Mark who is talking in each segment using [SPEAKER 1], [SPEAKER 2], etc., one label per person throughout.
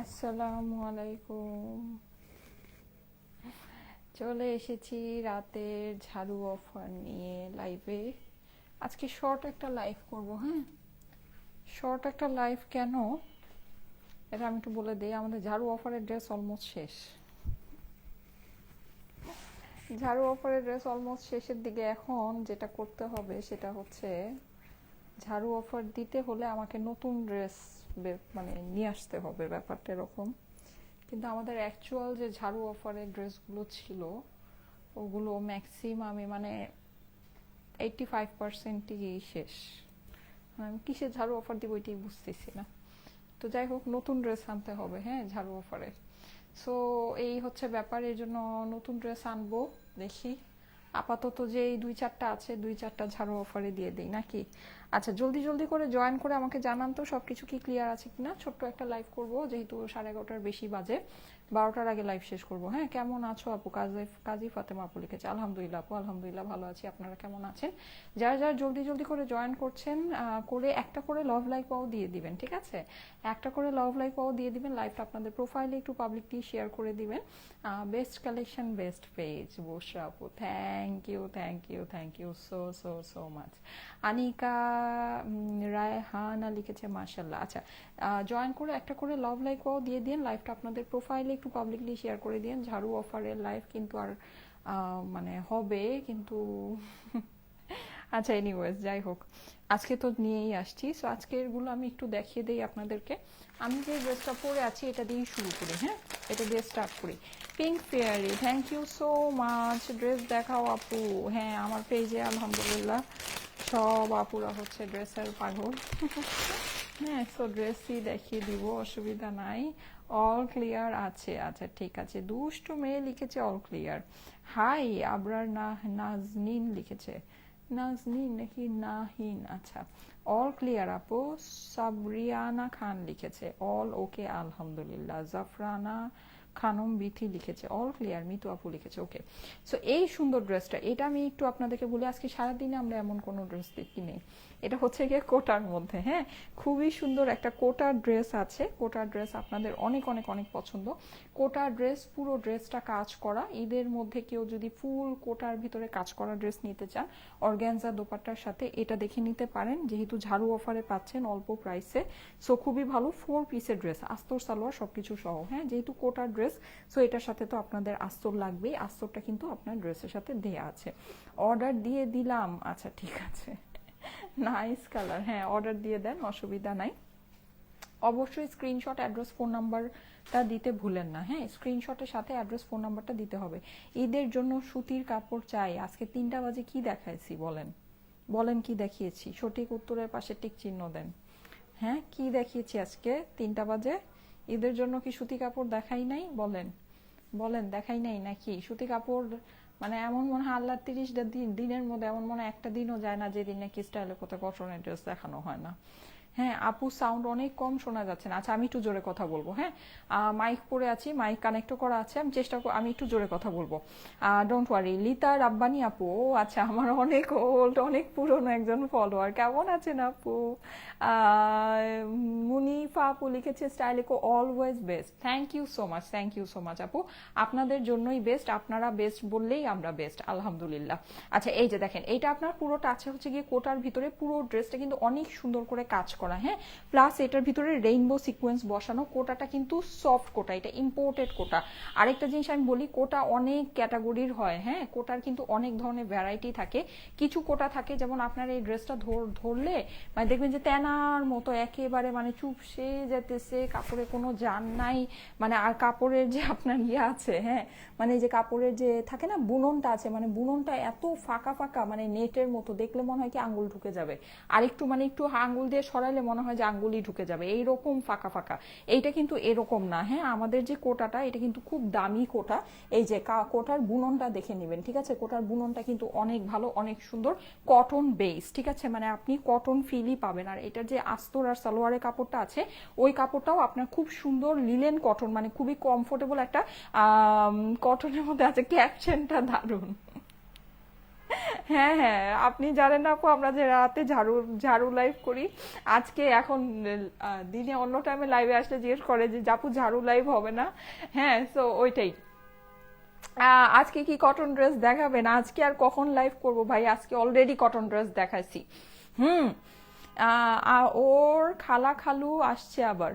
[SPEAKER 1] আসসালামু আলাইকুম। চলে এসেছি রাতের ঝাড়ু অফার নিয়ে লাইভে আজকে শর্ট একটা লাইভ করব হ্যাঁ? শর্ট একটা লাইভ কেন? এটা আমি একটু বলে দিই, আমাদের ঝাড়ু অফারের ড্রেস অলমোস্ট শেষ। ঝাড়ু অফারের ড্রেস অলমোস্ট শেষের দিকে এখন যেটা করতে হবে সেটা হচ্ছে, ঝাড়ু অফার দিতে হলে আমাকে নতুন ড্রেস মানে নিয়ে আসতে হবে ব্যাপারটা এরকম। কিন্তু আমাদের অ্যাকচুয়াল যে ঝাড়ু অফারের ড্রেসগুলো ছিল, ওগুলো ম্যাক্সিমামই মানে এইটটি ফাইভ পার্সেন্টই শেষ। আমি কিসের ঝাড়ু অফার দিব ওইটাই বুঝতেছি না। তো যাই হোক, নতুন ড্রেস আনতে হবে হ্যাঁ ঝাড়ু অফারের সো এই হচ্ছে ব্যাপার এই জন্য নতুন ড্রেস আনব, দেখি। আপাতত যে এই দুই চারটা আছে, দুই চারটা ঝাড়ু অফারে দিয়ে দিই, নাকি? আচ্ছা জলদি জলদি করে জয়েন করে আমাকে জানান তো সব কিছু কি ক্লিয়ার আছে কিনা? ছোট্ট একটা লাইভ করব, যেহেতু সাড়ে এগারোটার বেশি বাজে। বারোটার আগে লাইভ শেষ করব। হ্যাঁ কেমন আছো আপু? কাজী কাজী ফাতেমা আপু লিখেছে, আলহামদুলিল্লাহ আপু, আলহামদুলিল্লাহ ভালো আছি। আপনারা কেমন আছেন? যারা যারা জলদি জলদি করে জয়েন করছেন করে একটা করে লাভ লাইক পাও দিয়ে দিবেন, ঠিক আছে? একটা করে লাভ লাইক পাও দিয়ে দিবেন লাইভটা আপনাদের প্রোফাইলে একটু পাবলিকলি শেয়ার করে দিবেন। বেস্ট কালেকশন বেস্ট পেজ বসরা আপু। Thank you thank you thank you so so so much Anika Raihana লিখেছে মার্শাল্লাহ আচ্ছা জয়েন করে একটা করে লাভ লাইকও দিয়ে দিন লাইভটা আপনাদের প্রোফাইলে একটু পাবলিকলি শেয়ার করে দিন ঝাড়ু অফারের লাইভ কিন্তু আর মানে হবে, কিন্তু আচ্ছা এনিওয়েজ যাই হোক। আজকে তো নিয়েই আসছি সো আজকেরগুলো আমি একটু দেখিয়ে দিই আপনাদেরকে। আমি যে ড্রেসটা পরে আছি, এটা দিয়েই শুরু করি হ্যাঁ? এটা দিয়ে স্টার্ট করি। Pink fairy thank you so much dress দেখাও আপু। হ্যাঁ আমার পেজে আলহামদুলিল্লাহ, সব আপুরা হচ্ছে ড্রেসের পাগল। হ্যাঁ সো ড্রেসই দেখিয়ে দিব, অসুবিধা নাই। অল ক্লিয়ার আছে। আচ্ছা ঠিক আছে। দুষ্ট মেয়ে লিখেছে অল ক্লিয়ার হাই, আবরার না, নাজনিন লিখেছে। নাজনিন নাকি নাহিন? আচ্ছা অল ক্লিয়ার আপু। সাবরিয়ানা খান লিখেছে। অল ওকে আলহামদুলিল্লাহ। জাফরানা খানম বিথি লিখেছে। অল ক্লিয়ার মিতু আপু লিখেছে। ওকে সো এই সুন্দর ড্রেসটা এটা আমি একটু আপনাদেরকে বলি, আজকে সারাদিনে আমরা এমন কোনো ড্রেস দেখি নেই। এটা হচ্ছে গিয়ে কোটার মধ্যে হ্যাঁ? খুবই সুন্দর একটা কোটার ড্রেস আছে। কোটার ড্রেস আপনাদের অনেক অনেক অনেক পছন্দ। কোটার ড্রেস, পুরো ড্রেসটা কাজ করা। ঈদের মধ্যে কেউ যদি ফুল কোটার ভিতরে কাজ করা ড্রেস নিতে চান, অর্গ্যানজা দোপাট্টার সাথে এটা দেখে নিতে পারেন। যেহেতু ঝাড়ু অফারে পাচ্ছেন অল্প প্রাইসে। সো, খুবই ভালো ফোর পিসের ড্রেস, আস্তর, সালোয়ার সবকিছু সহ হ্যাঁ? যেহেতু কোটার ড্রেস, সো এটার সাথে তো আপনাদের আস্তর লাগবেই। আস্তরটা কিন্তু আপনার ড্রেসের সাথে দেয়া আছে। অর্ডার দিয়ে দিলাম। আচ্ছা ঠিক আছে। নাইস কালার হ্যাঁ অর্ডার দিয়ে দেন, অসুবিধা নাই। অবশ্যই স্ক্রিনশট অ্যাড্রেস ফোন নাম্বারটা দিতে ভুলেন না। হ্যাঁ স্ক্রিনশটের সাথে অ্যাড্রেস ফোন নাম্বারটা দিতে হবে। ঈদের জন্য সুতির কাপড় চাই। আজকে তিনটা বাজে, কি দেখাইছি বলেন? বলেন কি দেখিয়েছি? সঠিক উত্তরের পাশে টিক চিহ্ন দেন। হ্যাঁ কি দেখিয়েছি আজকে? তিনটা বাজে। ঈদের জন্য কি সুতি কাপড় দেখাই নাই? বলেন। বলেন, দেখাই নাই নাকি? সুতি কাপড় মানে এমন মনে হয় আল্লাহ তিরিশটা দিন, দিনের মধ্যে এমন মনে একটা দিনও যায় না যেদিন নাকি স্টাইলে কোথাও কটনের ড্রেস দেখানো হয় না। হ্যাঁ আপু সাউন্ড অনেক কম শোনা যাচ্ছে না। আচ্ছা আমি একটু জোরে কথা বলব হ্যাঁ? মাইক পরে আছি মাইক কানেক্টও করা আছে, আমি চেষ্টা আমি একটু জোরে কথা বলব। ডোন্ট ওয়ারি লিতা রাব্বানি আপু, ও আচ্ছা আমার অনেক ওল্ড অনেক পুরনো একজন ফলোয়ার কেমন আছেন আপু? মুনিফা আপু লিখেছে স্টাইলেকো always best thank you so much thank you so much আপু। আপনাদের জন্যই বেস্ট আপনারা বেস্ট বললেই আমরা বেস্ট আলহামদুলিল্লাহ। আচ্ছা এই যে দেখেন, এইটা আপনার পুরোটা আছে হচ্ছে গিয়ে কোটার ভিতরে পুরো ড্রেসটা কিন্তু অনেক সুন্দর করে কাজ করা। হ্যাঁ? প্লাস এটার ভিতরে রেইনবো সিকোয়েন্স বসানো, কোটাটা কিন্তু সফট কোটা, এটা ইম্পোর্টেড কোটা। আরেকটা জিনিস আমি বলি, কোটা অনেক ক্যাটাগরির হয় হ্যাঁ? কোটার কিন্তু অনেক ধরনের ভ্যারাইটি থাকে। কিছু কোটা থাকে, যেমন আপনার এই ড্রেসটা ধরলে মানে দেখবেন যে তেনার মতো একেবারে মানে চুপসে যেতেছে, কাপড়ে কোনো জান নাই মানে আর কাপড়ের যে আপনার ইয়ে আছে হ্যাঁ? মানে যে কাপড়ের যে থাকে না, বুননটা আছে মানে বুননটা এত ফাঁকা ফাঁকা মানে নেটের মতো, দেখলে মনে হয় কি আঙ্গুল ঢুকে যাবে। আর একটু মানে একটু আঙ্গুল দিয়ে সরাইলে মনে হয় যে আঙ্গুলই ঢুকে যাবে। এইরকম ফাঁকা ফাঁকা। এইটা কিন্তু এরকম না হ্যাঁ? আমাদের যে কোটাটা, এটা কিন্তু খুব দামি কোটা। এই যে কোটার বুননটা দেখে নেবেন, ঠিক আছে? কোটার বুননটা কিন্তু অনেক ভালো, অনেক সুন্দর। কটন বেস, ঠিক আছে? মানে আপনি কটন ফিলই পাবেন। আর এটার যে আস্তর আর সালোয়ারের কাপড়টা আছে, ওই কাপড়টাও আপনার খুব সুন্দর লিলেন কটন মানে খুবই কমফোর্টেবল একটা কটনের মধ্যে আছে। ক্যাপশনটা দারুণ। হ্যাঁ হ্যাঁ আপনি জানেন আপু, আমরা যে রাতে ঝাড়ু ঝাড়ু লাইভ করি, আজকে এখন দিনে অন্য টাইমে লাইভে আসলে জিজ্ঞেস করে যে জাপু ঝাড়ু লাইভ হবে না? হ্যাঁ সো ওইটাই। আজকে কি কটন ড্রেস দেখাবেন? আজকে আর কখন লাইভ করব? ভাই, আজকে অলরেডি কটন ড্রেস দেখাইছি। হুম ওর খালা খালু আসছে আবার।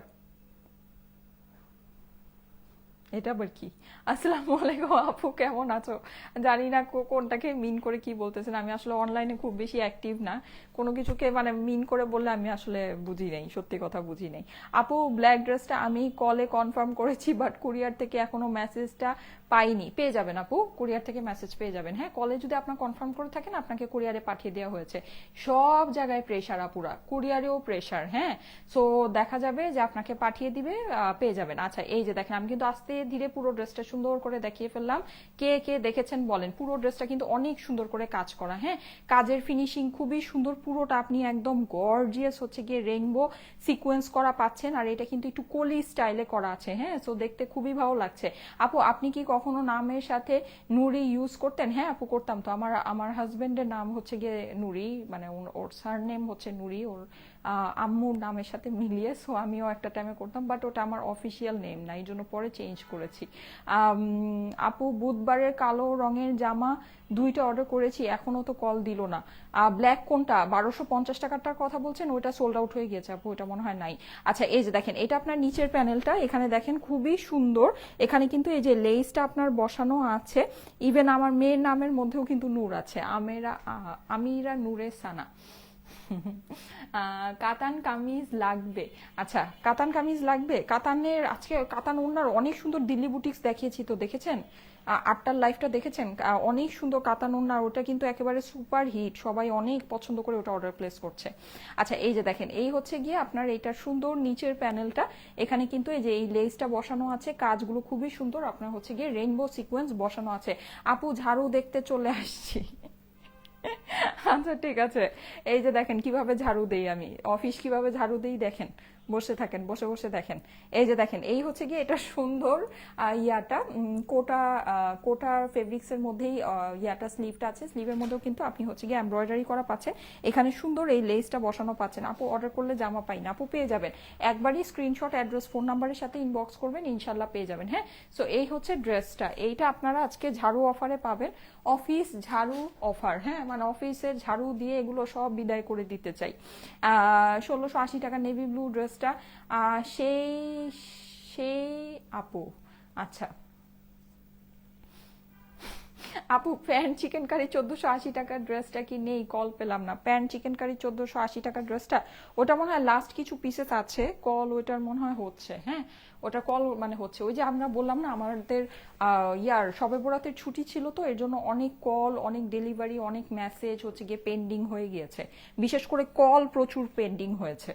[SPEAKER 1] এটা আবার কি? আসসালামু আলাইকুম আপু, কেমন আছো? জানি না কোনটাকে মিন করে কি বলতেছেন। আমি আসলে অনলাইনে খুব বেশি অ্যাক্টিভ না। কোনো কিছুকে মানে মিন করে বললে আমি আসলে বুঝি নাই, সত্যি কথা বুঝি নাই। আপু ব্ল্যাক ড্রেসটা আমি কলে কনফার্ম করেছি বাট কুরিয়ার থেকে এখনও মেসেজটা পাইনি। পেয়ে যাবেন আপু কুরিয়ার থেকে মেসেজ পেয়ে যাবেন। হ্যাঁ কলে যদি আপনার কনফার্ম করে থাকেন, আপনাকে কুরিয়ারে পাঠিয়ে দেওয়া হয়েছে। সব জায়গায় প্রেশার আপুরা কুরিয়ারেও প্রেশার হ্যাঁ? সো দেখা যাবে যে আপনাকে পাঠিয়ে দিবে পেয়ে যাবেন। আচ্ছা এই যে দেখেন, আমি কিন্তু আস্তে ধীরে পুরো ড্রেসটা সুন্দর করে দেখিয়ে ফেললাম। কে কে দেখেছেন বলেন, পুরো ড্রেসটা কিন্তু অনেক সুন্দর করে কাজ করা হ্যাঁ? কাজের ফিনিশিং খুবই সুন্দর, পুরোটা আপনি একদম গর্জিয়াস হচ্ছে গিয়ে রেইনবো সিকোয়েন্স করা পাচ্ছেন, আর এটা কিন্তু একটু কলি স্টাইলে করা আছে হ্যাঁ? সো দেখতে খুবই ভালো লাগছে। আপু, আপনি কি কখনো নামের সাথে নুরি ইউজ করতেন? হ্যাঁ আপু, করতাম তো। আমার আমার হাজবেন্ডের নাম হচ্ছে গিয়ে নুরি মানে ওর- সার নেম হচ্ছে নুরি ওর আম্মুর নামের সাথে মিলিয়ে সো আমিও একটা টাইমে করতাম বাট ওটা আমার অফিসিয়াল নেম না এই জন্য পরে চেঞ্জ করেছি। আপু বুধবারের কালো রঙের জামা দুইটা অর্ডার করেছি এখনও তো কল দিল না। ব্ল্যাক কোনটা? বারোশো পঞ্চাশ টাকারটার কথা বলছেন, ওইটা সোল্ড আউট হয়ে গেছে আপু ওটা মনে হয় নাই। আচ্ছা এই যে দেখেন, এটা আপনার নিচের প্যানেলটা এখানে দেখেন খুবই সুন্দর। এখানে কিন্তু এই যে লেসটা আপনার বসানো আছে ইভেন আমার মেয়ের নামের মধ্যেও কিন্তু নূর আছে, আমেরা আমিরা নূরে সানা। কাতান কামিজ লাগবে। আচ্ছা কাতান কামিজ লাগবে। কাতানের আজকে কাতান ওনার অনেক সুন্দর দিল্লি বুটিক্স দেখিয়েছি তো, দেখেছেন? আটটার লাইফটা দেখেছেন? অনেক সুন্দর কাতান ওনার ওটা কিন্তু একেবারে সুপার হিট সবাই অনেক পছন্দ করে ওটা অর্ডার প্লেস করছে। আচ্ছা এই যে দেখেন, এই হচ্ছে গিয়ে আপনার এইটার সুন্দর নিচের প্যানেলটা এখানে কিন্তু এই যে এই লেসটা বসানো আছে, কাজগুলো খুবই সুন্দর। আপনার হচ্ছে গিয়ে রেইনবো সিকোয়েন্স বসানো আছে। আপু, ঝাড়ু দেখতে চলে আসছি। আচ্ছা ঠিক আছে। এই যে দেখেন, কীভাবে ঝাড়ু দেই আমি? অফিস কীভাবে ঝাড়ু দেই দেখেন। বসে থাকেন, বসে বসে দেখেন। এই যে দেখেন, এই হচ্ছে গিয়ে এটা সুন্দর ইয়াটা। কোটা কোটা ফেব্রিক্স এর মধ্যেই ইয়াটা, স্লিভটা আছে। স্লিভের মধ্যেও কিন্তু আপনি হচ্ছে গিয়ে এমব্রয়ডারি করা পাচ্ছেন। এখানে সুন্দর এই লেসটা বসানো পাচ্ছেন। আপু অর্ডার করলে জামা পাই না। আপু, পেয়ে যাবেন। একবারই স্ক্রিনশট অ্যাড্রেস ফোন নাম্বারের সাথে ইনবক্স করবেন, ইনশাল্লাহ পেয়ে যাবেন হ্যাঁ? সো এই হচ্ছে ড্রেসটা এইটা আপনারা আজকে ঝাড়ু অফারে পাবেন। অফিস ঝাড়ু অফার হ্যাঁ? মানে অফিসের ঝাড়ু দিয়ে এগুলো সব বিদায় করে দিতে চাই। ষোলোশো আশি টাকা নেভি ব্লু ড্রেসটা। সেই সেই আপু আচ্ছা। আপু প্যান্ট চিকেন কারি চোদ্দশো আশি টাকার ড্রেসটা কি নেই? কল পেলাম না। প্যান্ট চিকেন কারি চোদ্দশো আশি টাকার ড্রেসটা ওটা মনে হয় লাস্ট কিছু পিসেস আছে। কল ওইটার মনে হয় হচ্ছে হ্যাঁ? ওটা কল মানে হচ্ছে। ওই যে আমরা বললাম না, আমাদের ইয়ার, সবে বরাতের ছুটি ছিল তো, এর জন্য অনেক কল অনেক ডেলিভারি অনেক মেসেজ হচ্ছে গিয়ে পেন্ডিং হয়ে গিয়েছে। বিশেষ করে কল প্রচুর পেন্ডিং হয়েছে।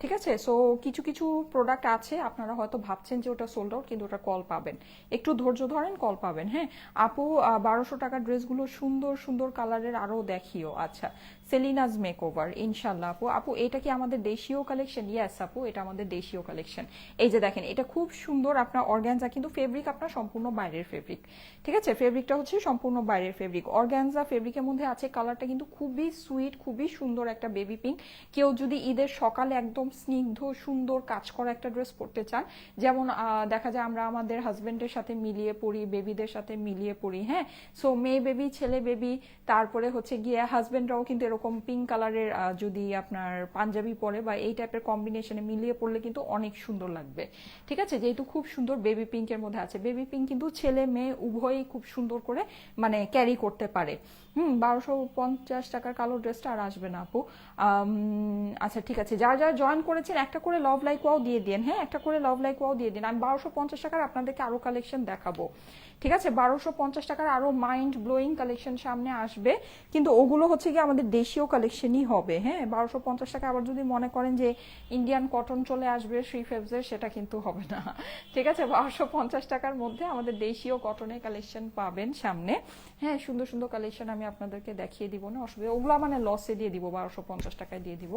[SPEAKER 1] ঠিক আছে? সো কিছু কিছু প্রোডাক্ট আছে, আপনারা হয়তো ভাবছেন যে ওটা সোল্ড আউট কিন্তু ওটা কল পাবেন। একটু ধৈর্য ধরেন কল পাবেন হ্যাঁ? আপু বারোশো টাকার ড্রেসগুলো সুন্দর সুন্দর কালারের আরও দেখিও আচ্ছা। সেলিনাজ মেক ওভার ইনশাল্লাহ আপু। আপু, এটা কি আমাদের দেশীয় কালেকশন ইয়াস আপু, এটা আমাদের দেশীয় কালেকশন এই যে দেখেন, এটা খুব সুন্দর আপনার অর্গ্যানজা কিন্তু ফেব্রিক আপনার সম্পূর্ণ বাইরের ফেব্রিক ঠিক আছে? ফেব্রিকটা হচ্ছে সম্পূর্ণ বাইরের ফেব্রিক অর্গ্যানজা ফেব্রিকের মধ্যে আছে কালারটা কিন্তু খুবই সুইট খুবই সুন্দর একটা বেবি পিঙ্ক কেউ যদি ঈদের সকালে একদম স্নিগ্ধ, সুন্দর কাজ করা একটা ড্রেস পরতে চান, যেমন দেখা যায় আমরা আমাদের হাজবেন্ডের সাথে মিলিয়ে পড়ি বেবিদের সাথে মিলিয়ে পড়ি হ্যাঁ? সো মেয়ে বেবি ছেলে বেবি তারপরে হচ্ছে গিয়ে হাজবেন্ডরাও কিন্তু এরকম পিঙ্ক কালারের যদি আপনার পাঞ্জাবি পরে বা এই টাইপের কম্বিনেশনে মিলিয়ে পড়লে কিন্তু অনেক সুন্দর লাগবে। ঠিক আছে? যেহেতু খুব সুন্দর বেবি পিঙ্কের মধ্যে আছে। বেবি পিঙ্ক কিন্তু ছেলে মেয়ে উভয়ই খুব সুন্দর করে মানে ক্যারি করতে পারে। হুম, বারোশো পঞ্চাশ টাকার কালো ড্রেসটা আর আসবে না আপু। আচ্ছা ঠিক আছে। যারা যারা জয়েন করেছেন, একটা করে লভ লাইক ওয়াও দিয়ে দিন হ্যাঁ? একটা করে লভ লাইক ওয়াও দিয়ে দিন। আমি বারোশো পঞ্চাশ টাকার আপনাদেরকে আরও কালেকশন দেখাবো। ঠিক আছে? বারোশো পঞ্চাশ টাকার আরও মাইন্ড ব্লোয়িং কালেকশন সামনে আসবে। কিন্তু ওগুলো হচ্ছে কি আমাদের দেশীয় কালেকশনই হবে হ্যাঁ? বারোশো পঞ্চাশ টাকা আবার যদি মনে করেন যে ইন্ডিয়ান কটন চলে আসবে শ্রী ফেবসের সেটা কিন্তু হবে না। ঠিক আছে? বারোশো পঞ্চাশ টাকার মধ্যে আমাদের দেশীয় কটনের কালেকশন পাবেন সামনে। হ্যাঁ সুন্দর সুন্দর কালেকশন আমি আপনাদেরকে দেখিয়ে দিব না, অসুবিধা ওগুলো মানে লসে দিয়ে দিব, বারোশো পঞ্চাশ টাকায় দিয়ে দিব।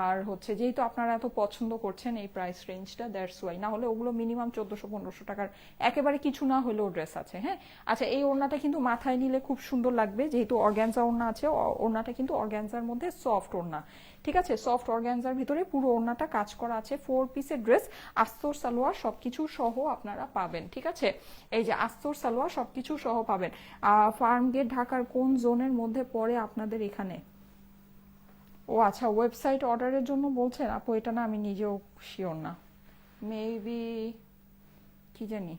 [SPEAKER 1] আর হচ্ছে যেহেতু আপনারা এত পছন্দ করছেন এই প্রাইস রেঞ্জটা দ্যাটস ওয়াই না হলে ওগুলো মিনিমাম চোদ্দশো, পনেরোশো টাকার, একেবারে কিছু না হলেও ড্রেস আছে হ্যাঁ? আচ্ছা এই ওড়নাটা কিন্তু মাথায় নিলে খুব সুন্দর লাগবে, যেহেতু অর্গ্যানজা ওড়না আছে ওড়নাটা কিন্তু অর্গ্যানজার মধ্যে সফট ওড়না। ঠিক আছে? সফট অর্গ্যানজার ভিতরে পুরো ওড়নাটা কাজ করা আছে ফোর পিসের ড্রেস আস্তর, সালোয়ার সবকিছু সহ আপনারা পাবেন, ঠিক আছে? এই যে আস্তর, সালোয়ার সবকিছু সহ পাবেন। ফার্ম গেট ঢাকার কোন জোনের মধ্যে পড়ে আপনাদের এখানে? ও আচ্ছা ওয়েবসাইট অর্ডারের জন্য বলছেন? আপু, এটা না আমি নিজেও শিওর না। মেবি কি জানি?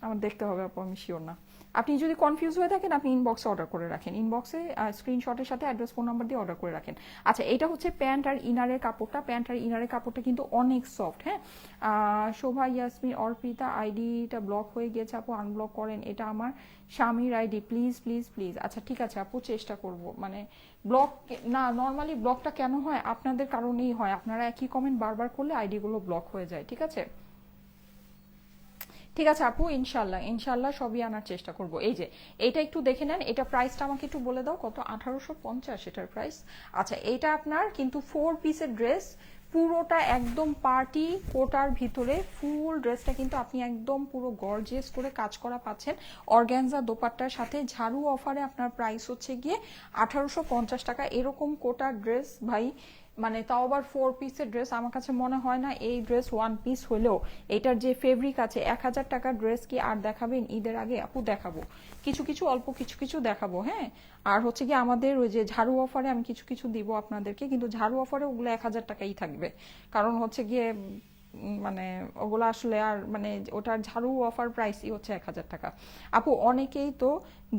[SPEAKER 1] আমার দেখতে হবে আপু, আমি শিওর না। আপনি যদি কনফিউজ হয়ে থাকেন, আপনি ইনবক্সে অর্ডার করে রাখেন। ইনবক্সে স্ক্রিনশটের সাথে অ্যাড্রেস ফোন নাম্বার দিয়ে অর্ডার করে রাখেন। আচ্ছা এটা হচ্ছে প্যান্ট আর ইনারের কাপড়টা। প্যান্ট আর ইনারের কাপড়টা কিন্তু অনেক সফট হ্যাঁ? শোভা, ইয়াসমিন, অর্পিতা, আইডিটা ব্লক হয়ে গেছে, আপু আনব্লক করেন। এটা আমার স্বামীর আইডি। প্লিজ প্লিজ প্লিজ আচ্ছা ঠিক আছে, আপু, চেষ্টা করব। মানে ব্লক না নর্মালি ব্লকটা কেন হয়? আপনাদের কারণেই হয়। আপনারা একই কমেন্ট বারবার করলে আইডিগুলো ব্লক হয়ে যায়, ঠিক আছে? ঠিক আছে আপু ইনশাল্লাহ ইনশাল্লাহ সবই আনার চেষ্টা করব। এই যে, এটা একটু দেখে নেন, এটা প্রাইসটা আমাকে একটু বলে দাও, কত? আঠারোশো পঞ্চাশ এটার প্রাইস আচ্ছা এটা আপনার কিন্তু ফোর পিসের ড্রেস পুরোটা একদম পার্টি কোটার ভিতরে ফুল ড্রেসটা কিন্তু আপনি একদম পুরো গর্জিয়াস করে কাজ করা পাচ্ছেন। অর্গ্যানজা দোপাট্টার সাথে ঝাড়ু অফারে আপনার প্রাইস হচ্ছে গিয়ে আঠারোশো পঞ্চাশ টাকা। এরকম কোটার ড্রেস ভাই মানে তাও আবার ফোর পিসের ড্রেস আমার কাছে মনে হয় না এই ড্রেস ওয়ান পিস হলেও এটার যে ফেব্রিক আছে, এক হাজার টাকার ড্রেস কি আর দেখাবেন? ঈদের আগে আপু দেখাবো। কিছু কিছু, অল্প কিছু কিছু দেখাবো হ্যাঁ? আর হচ্ছে কি আমাদের ওই যে ঝাড়ু অফারে আমি কিছু কিছু দিব আপনাদেরকে, কিন্তু ঝাড়ু অফারে ওগুলো এক হাজার টাকাই থাকবে। কারণ হচ্ছে গিয়ে মানে ওগুলো আসলে আর মানে ওটার ঝাড়ু অফার প্রাইসই হচ্ছে এক হাজার টাকা। আপু, অনেকেই তো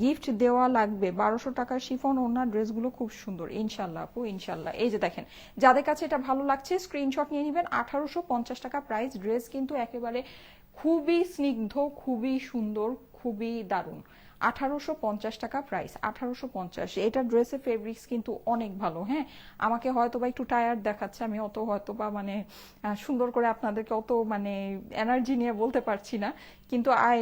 [SPEAKER 1] গিফট দেওয়া লাগবে, বারোশো টাকার শিফন ওনার ড্রেসগুলো খুব সুন্দর। ইনশাল্লাহ আপু ইনশাল্লাহ এই যে দেখেন, যাদের কাছে এটা ভালো লাগছে স্ক্রিনশট নিয়ে নেবেন। আঠারোশো পঞ্চাশ টাকা প্রাইস ড্রেস কিন্তু একেবারে খুবই স্নিগ্ধ, খুবই সুন্দর, খুবই দারুণ। আঠারোশো পঞ্চাশ টাকা প্রাইস আঠারোশো পঞ্চাশ। এটা ড্রেসের ফেব্রিক্স কিন্তু অনেক ভালো হ্যাঁ? আমাকে হয়তো বা একটু টায়ার্ড দেখাচ্ছে, আমি অত হয়তো বা মানে সুন্দর করে আপনাদেরকে অত মানে এনার্জি নিয়ে বলতে পারছি না। কিন্তু আই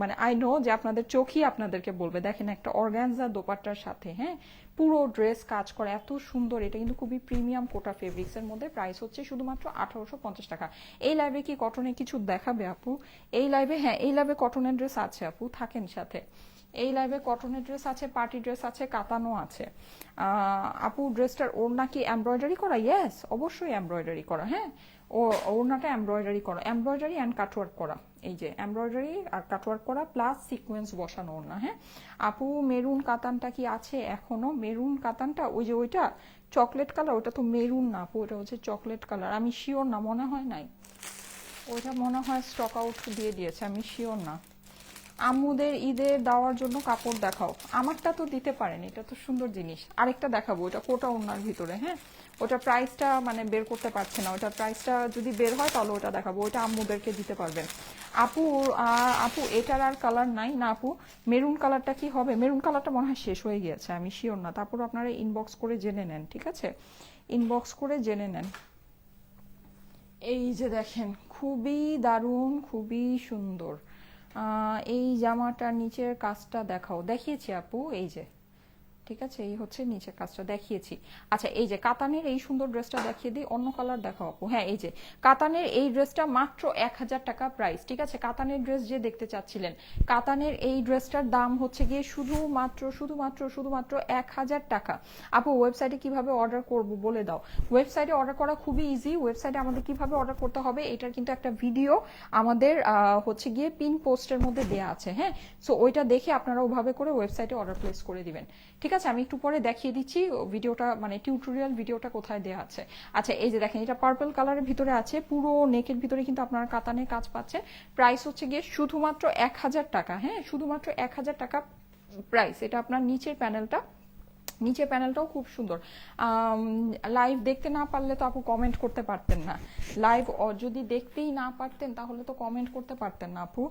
[SPEAKER 1] মানে আই নো যে আপনাদের চোখই আপনাদেরকে বলবে। দেখেন একটা অর্গানজা দোপাট্টার সাথে হ্যাঁ? পুরো ড্রেস কাজ করে, এত সুন্দর। এটা কিন্তু খুবই প্রিমিয়াম কোটা ফেব্রিক্স এর মধ্যে প্রাইস হচ্ছে শুধুমাত্র আঠারোশো পঞ্চাশ টাকা। এই লাইভে কি কটনের কিছু দেখাবে আপু? এই লাইভে হ্যাঁ এই লাইভে কটনের ড্রেস আছে আপু, থাকেন সাথে। এই লাইভে কটনের ড্রেস আছে পার্টি ড্রেস আছে কাতানো আছে। আপু ড্রেসটার ওড়না কি এমব্রয়ডারি করা? ইয়েস অবশ্যই এমব্রয়ডারি করা হ্যাঁ। ও, ওড়নাটা এমব্রয়ডারি করা। এমব্রয়ডারি অ্যান্ড কাটওয়ার্ক করা। এই যে এমব্রয়ডারি আর কাটওয়ার্ক করা প্লাস সিকোয়েন্স বসানো ওড়না হ্যাঁ। আপু মেরুন কাতানটা কি আছে এখনও? মেরুন কাতানটা, ওই যে ওইটা চকলেট কালার ওটা তো মেরুন না, আপু, ওটা হচ্ছে চকলেট কালার আমি শিওর না, মনে হয় নাই। ওইটা মনে হয় স্টক আউট দিয়ে দিয়েছে, আমি শিওর না। আম্মুদের ঈদের দেওয়ার জন্য কাপড় দেখাও। আমারটা তো দিতে পারেন, এটা তো সুন্দর জিনিস। আরেকটা দেখাবো ওটা কোটা ওনার ভিতরে হ্যাঁ? ওটা প্রাইসটা মানে বের করতে পারছে না, ওটা প্রাইসটা যদি বের হয় তাহলে ওটা দেখাবো, ওটা আম্মুদেরকে দিতে পারবেন। আপু আপু, এটার আর কালার নাই না আপু? মেরুন কালারটা কি হবে? মেরুন কালারটা মনে হয় শেষ হয়ে গিয়েছে, আমি শিওর না। তারপর আপনারা ইনবক্স করে জেনে নেন, ঠিক আছে? ইনবক্স করে জেনে নেন। এই যে দেখেন, খুবই দারুণ, খুবই সুন্দর। এই জামাটার নিচের কাজটা দেখাও। দেখিয়েছি আপু এই যে। ঠিক আছে? এই হচ্ছে নিচের কাজটা, দেখিয়েছি। আচ্ছা এই যে কাতানের এই সুন্দর ড্রেসটা দেখিয়ে দিই, অন্য কালার দেখাও আপু। হ্যাঁ এই যে, কাতানের এই ড্রেসটা মাত্র এক হাজার টাকা প্রাইস ঠিক আছে? কাতানের ড্রেস যে দেখতে চাচ্ছিলেন, কাতানের এই ড্রেসটার দাম হচ্ছে গিয়ে শুধুমাত্র শুধুমাত্র শুধুমাত্র এক হাজার টাকা। আপু ওয়েবসাইটে কীভাবে অর্ডার করব বলে দাও। ওয়েবসাইটে অর্ডার করা খুবই ইজি ওয়েবসাইটে আমাদের কীভাবে অর্ডার করতে হবে এটার কিন্তু একটা ভিডিও আমাদের হচ্ছে গিয়ে পিন পোস্টের মধ্যে দেয়া আছে হ্যাঁ? সো ওইটা দেখে আপনারা ওভাবে করে ওয়েবসাইটে অর্ডার প্লেস করে দিবেন। ঠিক আছে, আমি একটু পরে দেখিয়ে দিচ্ছি ভিডিওটা মানে টিউটোরিয়াল ভিডিওটা কোথায় দেওয়া আছে। আচ্ছা এই যে দেখেন, এটা পার্পল কালারের ভিতরে আছে, পুরো নেকের ভিতরে কিন্তু আপনারা কাতানে কাজ পাচ্ছেন প্রাইস হচ্ছে গিয়ে শুধুমাত্র এক হাজার টাকা হ্যাঁ শুধুমাত্র এক হাজার টাকা প্রাইস এটা আপনার নিচের প্যানেলটা নিচে প্যানেলটাও খুব সুন্দর। লাইভ দেখতে না পারলে তো আপু কমেন্ট করতে পারতেন না। লাইভ যদি দেখতেই না পারতেন, তাহলে তো কমেন্ট করতে পারতেন না আপু।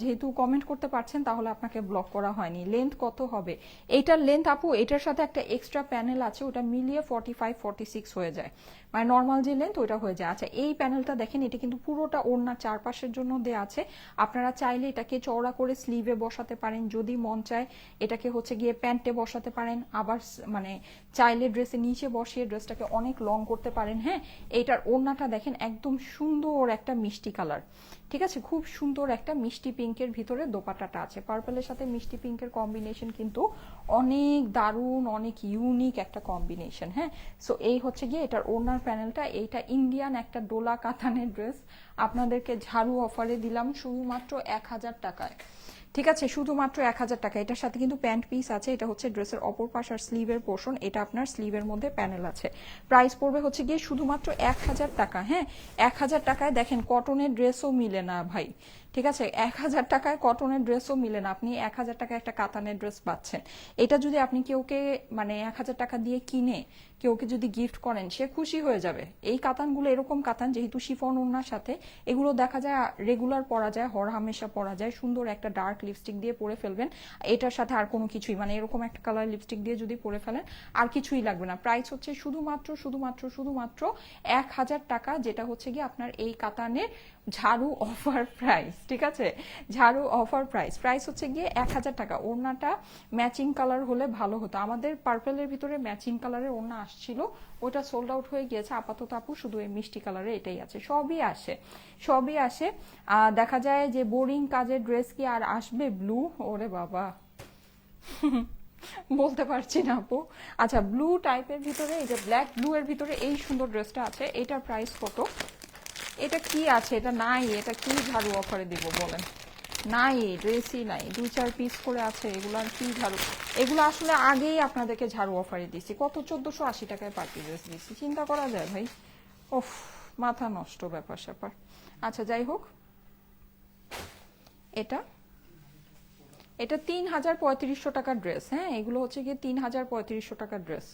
[SPEAKER 1] যেহেতু কমেন্ট করতে পারছেন, তাহলে আপনাকে ব্লক করা হয়নি। লেন্থ কত হবে? এইটার লেন্থ আপু, এটার সাথে একটা এক্সট্রা প্যানেল আছে, ওটা মিলিয়ে ফর্টি ফাইভ ফর্টি সিক্স হয়ে যায়। মানে নর্মাল যে লেন্থ ওইটা হয়ে যায়। আচ্ছা এই প্যানেলটা দেখেন, এটা কিন্তু পুরোটা ওড়নার চারপাশের জন্য দেয়া আছে। আপনারা চাইলে এটাকে চওড়া করে স্লিভে বসাতে পারেন, যদি মন চায়। এটাকে হচ্ছে গিয়ে প্যান্টে বসাতে পারেন। আবার মানে চাইলে ড্রেসের নিচে বসিয়ে ড্রেসটাকে অনেক লং করতে পারেন হ্যাঁ? এইটার ওড়নাটা দেখেন, একদম সুন্দর একটা মিষ্টি কালার ঠিক আছে? খুব সুন্দর একটা মিষ্টি পিঙ্কের ভিতরে দোপাটাটা আছে। পার্পলের সাথে মিষ্টি পিঙ্কের কম্বিনেশন কিন্তু অনেক দারুণ, অনেক ইউনিক একটা কম্বিনেশন হ্যাঁ? সো এই হচ্ছে গিয়ে এটার ওনার প্যানেলটা। এইটা ইন্ডিয়ান একটা ডোলা কাতানের ড্রেস আপনাদেরকে ঝাড়ু অফারে দিলাম শুধুমাত্র এক হাজার টাকায়। ঠিক আছে, শুধুমাত্র এক হাজার টাকা। এটার সাথে কিন্তু প্যান্ট পিস আছে, এটা হচ্ছে ড্রেসের অপর পাশ আর স্লিভের পোর্শন এটা আপনার স্লিভের মধ্যে প্যানেল আছে। প্রাইস পড়বে হচ্ছে গিয়ে শুধুমাত্র এক হাজার টাকা হ্যাঁ? এক হাজার টাকায় দেখেন কটনের ড্রেসও মিলে না ভাই। ঠিক আছে, এক হাজার টাকায় কটনের ড্রেসও মিলে না। আপনি এক হাজার টাকায় একটা কাতানের ড্রেস পাচ্ছেন। এটা যদি আপনি কেউকে মানে এক হাজার টাকা দিয়ে কিনে কেউকে যদি গিফট করেন, সে খুশি হয়ে যাবে। এই কাতানগুলো এরকম কাতান, যেহেতু শিফন ওড়নার সাথে, এগুলো দেখা যায় রেগুলার পরা যায়, হর হামেশা পরা যায়। সুন্দর একটা ডার্ক লিপস্টিক দিয়ে পরে ফেলবেন। এটার সাথে আর কোনো কিছুই মানে এরকম একটা কালার লিপস্টিক দিয়ে যদি পরে ফেলেন, আর কিছুই লাগবে না। প্রাইস হচ্ছে শুধুমাত্র শুধুমাত্র শুধুমাত্র এক হাজার টাকা, যেটা হচ্ছে গিয়ে আপনার এই কাতানের ঝাড়ু অফার প্রাইস ঠিক আছে? ঝাড়ু অফার প্রাইস প্রাইস হচ্ছে গিয়ে এক হাজার টাকা। ওড়নাটা ম্যাচিং কালার হলে ভালো হতো। আমাদের পার্পেলের ভিতরে ম্যাচিং কালারের ওড়না আসছিল ওটা সোল্ড আউট হয়ে গিয়েছে। আপাতত আপু, শুধু এই মিষ্টি কালারে এটাই আছে। সবই আসে সবই আসে। দেখা যায় যে বোরিং কাজের ড্রেস কি আর আসবে? ব্লু ওরে বাবা। বলতে পারছি না আপু। আচ্ছা ব্লু টাইপের ভিতরে, এই যে ব্ল্যাক ব্লু এর ভিতরে এই সুন্দর ড্রেসটা আছে, এটার প্রাইস কত? এটা কি আছে? এটা নাই, এটা কি ঝাড়ু অফারে দিব বলেন? নাই ড্রেসই নাই, দুই চার পিস করে আছে, এগুলো আর কি ঝাড়ু? এগুলো আসলে আগেই আপনাদেরকে ঝাড়ু অফারে দিছি কত? চোদ্দশো আশি টাকায় পার্টি ড্রেস দিছি চিন্তা করা যায় ভাই? ওফ মাথা নষ্ট ব্যাপার স্যাপার। আচ্ছা যাই হোক। এটা? এটা তিন হাজার পঁয়ত্রিশশো টাকার ড্রেস হ্যাঁ? এগুলো হচ্ছে গিয়ে তিন হাজার পঁয়ত্রিশশো টাকার ড্রেস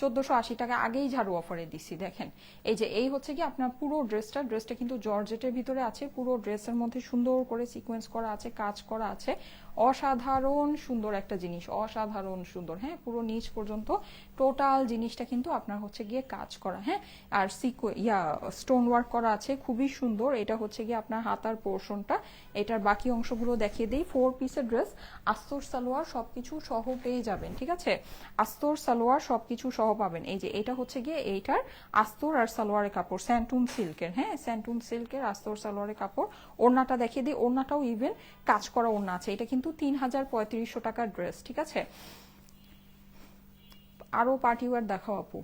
[SPEAKER 1] চোদ্দশো আশি টাকা আগেই ঝাড়ু অফারে দিচ্ছি, দেখেন। এই যে, এই হচ্ছে কি আপনার পুরো ড্রেসটা ড্রেসটা কিন্তু জর্জেটের ভিতরে আছে, পুরো ড্রেসের মধ্যে সুন্দর করে সিকোয়েন্স করা আছে, কাজ করা আছে। অসাধারণ সুন্দর একটা জিনিস, অসাধারণ সুন্দর। হ্যাঁ পুরো নিচ পর্যন্ত টোটাল জিনিসটা কিন্তু আপনার হচ্ছে গিয়ে কাজ করা হ্যাঁ? আর সিকো, ইয়া স্টোন ওয়ার্ক করা আছে, খুবই সুন্দর। এটা হচ্ছে গিয়ে আপনার হাতার পোর্শনটা। এটার বাকি অংশগুলো দেখিয়ে দিই। ফোর পিসের ড্রেস আস্তর সালোয়ার সবকিছু সহ পেয়ে যাবেন, ঠিক আছে? আস্তর সালোয়ার সবকিছু সহ পাবেন। এই যে, এটা হচ্ছে গিয়ে এইটার আস্তর আর সালোয়ারের কাপড় স্যান্টুন সিল্কের হ্যাঁ? স্যান্টুন সিল্কের আস্তর সালোয়ারের কাপড়। ওড়নাটা দেখিয়ে দিই। ওড়নাটাও ইভেন কাজ করা ওড়না আছে। এটা কিন্তু তিন হাজার পঁয়ত্রিশশো টাকার ড্রেস ঠিক আছে? আরও পার্টি ওয়ার দেখাও আপু।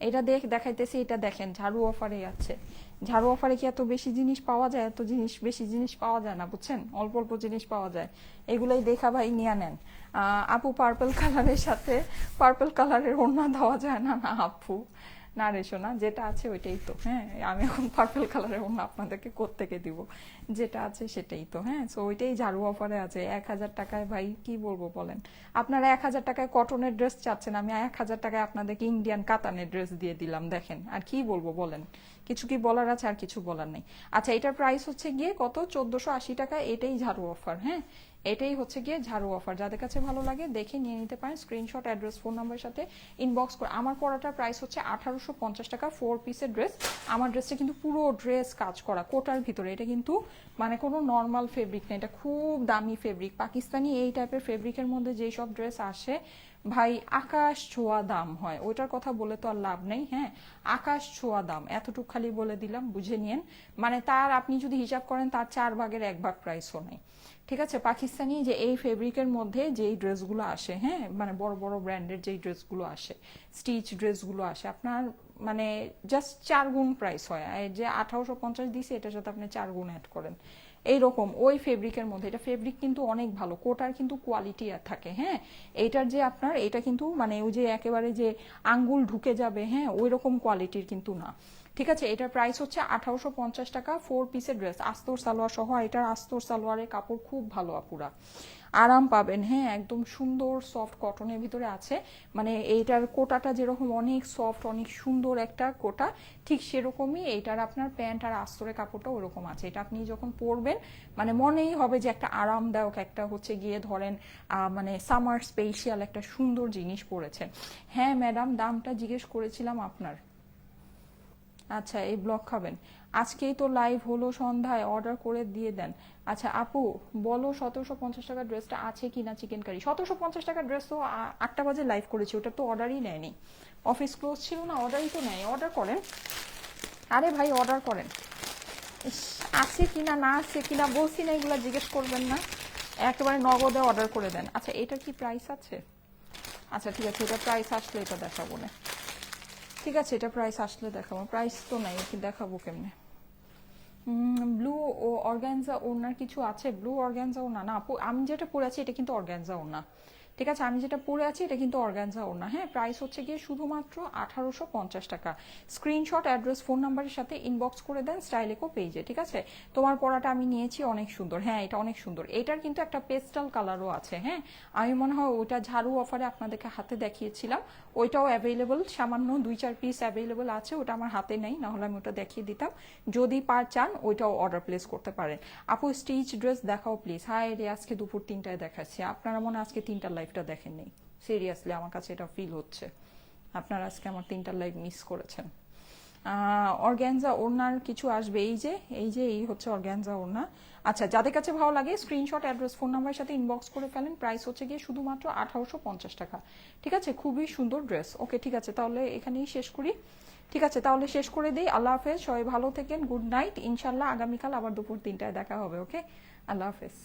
[SPEAKER 1] এটা দেখ, দেখাইতেছি, এটা দেখেন, ঝাড়ু অফারে আছে। ঝাড়ু অফারে কি এত বেশি জিনিস পাওয়া যায়? এত জিনিস, বেশি জিনিস পাওয়া যায় না, বুঝছেন? অল্প অল্প জিনিস পাওয়া যায়। এগুলোই দেখা ভাই নিয়ে নেন। আপু পার্পল কালারের সাথে পার্পল কালারের ওড়না দেওয়া যায় না না, আপু। না রে সোনা, যেটা আছে ওইটাই তো হ্যাঁ? আমি এখন পার্পল কালারের ওড়না আপনাদেরকে কোত্থেকে দিব। যেটা আছে সেটাই তো হ্যাঁ? সো ওইটাই ঝাড়ু অফারে আছে। এক হাজার টাকায় ভাই, কি বলব বলেন? আপনারা এক হাজার টাকায় কটনের ড্রেস চাচ্ছেন, আমি এক হাজার টাকায় আপনাদেরকে ইন্ডিয়ান কাতানের ড্রেস দিয়ে দিলাম, দেখেন। আর কি বলব বলেন? কিছু কি বলার আছে আর কিছু বলার নেই। আচ্ছা এটার প্রাইস হচ্ছে গিয়ে কত? চোদ্দশো আশি টাকা, এটাই ঝাড়ু অফার হ্যাঁ? এটাই হচ্ছে গিয়ে ঝাড়ু অফার। যাদের কাছে ভালো লাগে দেখে নিয়ে নিতে পারেন স্ক্রিনশট অ্যাড্রেস ফোন নাম্বারের সাথে ইনবক্স করে। আমার পড়াটার প্রাইস হচ্ছে আঠারোশো পঞ্চাশ টাকা ফোর পিসের ড্রেস আমার ড্রেসটা কিন্তু পুরো ড্রেস কাজ করা, কোটার ভিতরে। এটা কিন্তু মানে কোনো নর্মাল ফেব্রিক না, এটা খুব দামি ফেব্রিক পাকিস্তানি এই টাইপের ফেব্রিকের মধ্যে যেই সব ড্রেস আসে ভাই, আকাশ ছোঁয়া দাম হয়। ওইটার কথা বলে তো আর লাভ নেই হ্যাঁ? আকাশ ছোঁয়া দাম। এতটুকু খালি বলে দিলাম, বুঝে নিয়েন। মানে তার, আপনি যদি হিসাব করেন, তার চার ভাগের এক ভাগ প্রাইসও নেই। ঠিক আছে? পাকিস্তানি যে এই ফেব্রিকের মধ্যে যেই ড্রেসগুলো আসে হ্যাঁ? মানে বড় বড় ব্র্যান্ডের যেই ড্রেসগুলো আসে স্টিচ ড্রেসগুলো আসে, আপনার মানে জাস্ট চার গুণ প্রাইস হয়। যে আঠারোশো পঞ্চাশ দিছে, এটার সাথে আপনি চার গুণ অ্যাড করেন। এইরকম, ওই ফেব্রিকের মধ্যে। এটা ফেব্রিক কিন্তু অনেক ভালো, কোটার কিন্তু কোয়ালিটি আর থাকে হ্যাঁ? এইটার যে আপনার এটা কিন্তু মানে ওই যে একেবারে যে আঙ্গুল ঢুকে যাবে হ্যাঁ? ওই রকম কোয়ালিটির কিন্তু না। ঠিক আছে? এটার প্রাইস হচ্ছে আঠারোশো পঞ্চাশ টাকা ফোর পিসের ড্রেস আস্তর সালোয়ার সহ, এটার আস্তর সালোয়ারের কাপড় খুব ভালো আপুরা। আরাম পাবেন। হ্যাঁ একদম সুন্দর সফট কটনের ভিতরে আছে। মানে এইটার কোটাটা যেরকম অনেক সফট অনেক সুন্দর একটা কোটা, ঠিক সেরকমই এইটার আপনার প্যান্ট আর আস্তরের কাপড়টা ওরকম আছে। এটা আপনি যখন পরবেন মানে মনেই হবে যে একটা আরামদায়ক একটা হচ্ছে গিয়ে ধরেন মানে সামার স্পেশাল একটা সুন্দর জিনিস পরেছেন হ্যাঁ ম্যাডাম দামটা জিজ্ঞেস করেছিলাম আপনার। আচ্ছা এই ব্লগ খাবেন। আজকেই তো লাইভ হলো সন্ধ্যায় অর্ডার করে দিয়ে দেন। আচ্ছা আপু, বলো সতেরোশো পঞ্চাশ টাকার ড্রেসটা আছে কি না চিকেন কারি সতেরোশো পঞ্চাশ টাকার ড্রেস তো আটটা বাজে লাইভ করেছি, ওটা তো অর্ডারই নেয়নি। অফিস ক্লোজ ছিল না অর্ডারই তো নেয় অর্ডার করেন। আরে ভাই অর্ডার করেন। আছে কিনা, না না আছে কিনা, বলছি না, এগুলো জিজ্ঞেস করবেন না। একেবারে নগদে অর্ডার করে দেন। আচ্ছা এটার কি প্রাইস আছে? আচ্ছা ঠিক আছে, এটা প্রাইস আসলে এটা দেখাবো না। ঠিক আছে, এটা প্রাইস আসলে দেখাবো। প্রাইস তো নাই কি দেখাবো কেমনে? ব্লু ও অর্গ্যানজা ওনার কিছু আছে? ব্লু অর্গ্যানজা ওনা না আমি যেটা পরে আছি এটা কিন্তু অর্গ্যানজা ওনা ঠিক আছে, আমি যেটা পরে আছি এটা কিন্তু অর্গ্যানজা ওনা হ্যাঁ প্রাইস হচ্ছে গিয়ে শুধুমাত্র আঠারোশো পঞ্চাশ টাকা। স্ক্রিনশট অ্যাড্রেস ফোন নাম্বারের সাথে ইনবক্স করে দেন স্টাইলেকো পেজে ঠিক আছে? তোমার পরাটা আমি নিয়েছি, অনেক সুন্দর। হ্যাঁ এটা অনেক সুন্দর। এটার কিন্তু একটা পেস্টাল কালারও আছে হ্যাঁ? আমি মনে হয় ওটা ঝাড়ু অফারে আপনাদেরকে হাতে দেখিয়েছিলাম। ওইটাও অ্যাভেলেবল সামান্য দুই চার পিস অ্যাভেলেবল আছে, ওটা আমার হাতে নেই, নাহলে আমি ওটা দেখিয়ে দিতাম। যদি পার চান, ওইটাও অর্ডার প্লেস করতে পারেন। আপু স্টিচ ড্রেস দেখাও প্লিজ হাই রে, আজকে দুপুর তিনটায় দেখাচ্ছি। আপনারা মনে আজকে তিনটার লাইফটা দেখেন নেই সিরিয়াসলি আমার কাছে এটা ফিল হচ্ছে। আপনারা আজকে আমার তিনটার লাইফ মিস করেছেন। অর্গ্যানজা ওড়নার কিছু আসবে। এই যে এই যে, এই হচ্ছে অর্গ্যানজা ওড়না। আচ্ছা যাদের কাছে ভালো লাগে স্ক্রিনশট অ্যাড্রেস ফোন নাম্বারের সাথে ইনবক্স করে ফেলেন। প্রাইস হচ্ছে গিয়ে শুধুমাত্র আঠারোশো পঞ্চাশ টাকা। ঠিক আছে? খুবই সুন্দর ড্রেস ওকে ঠিক আছে, তাহলে এখানেই শেষ করি। ঠিক আছে, তাহলে শেষ করে দিই। আল্লাহ হাফেজ, সবাই ভালো থেকেন গুড নাইট ইনশাল্লাহ আগামীকাল আবার দুপুর তিনটায় দেখা হবে ওকে আল্লাহ হাফেজ।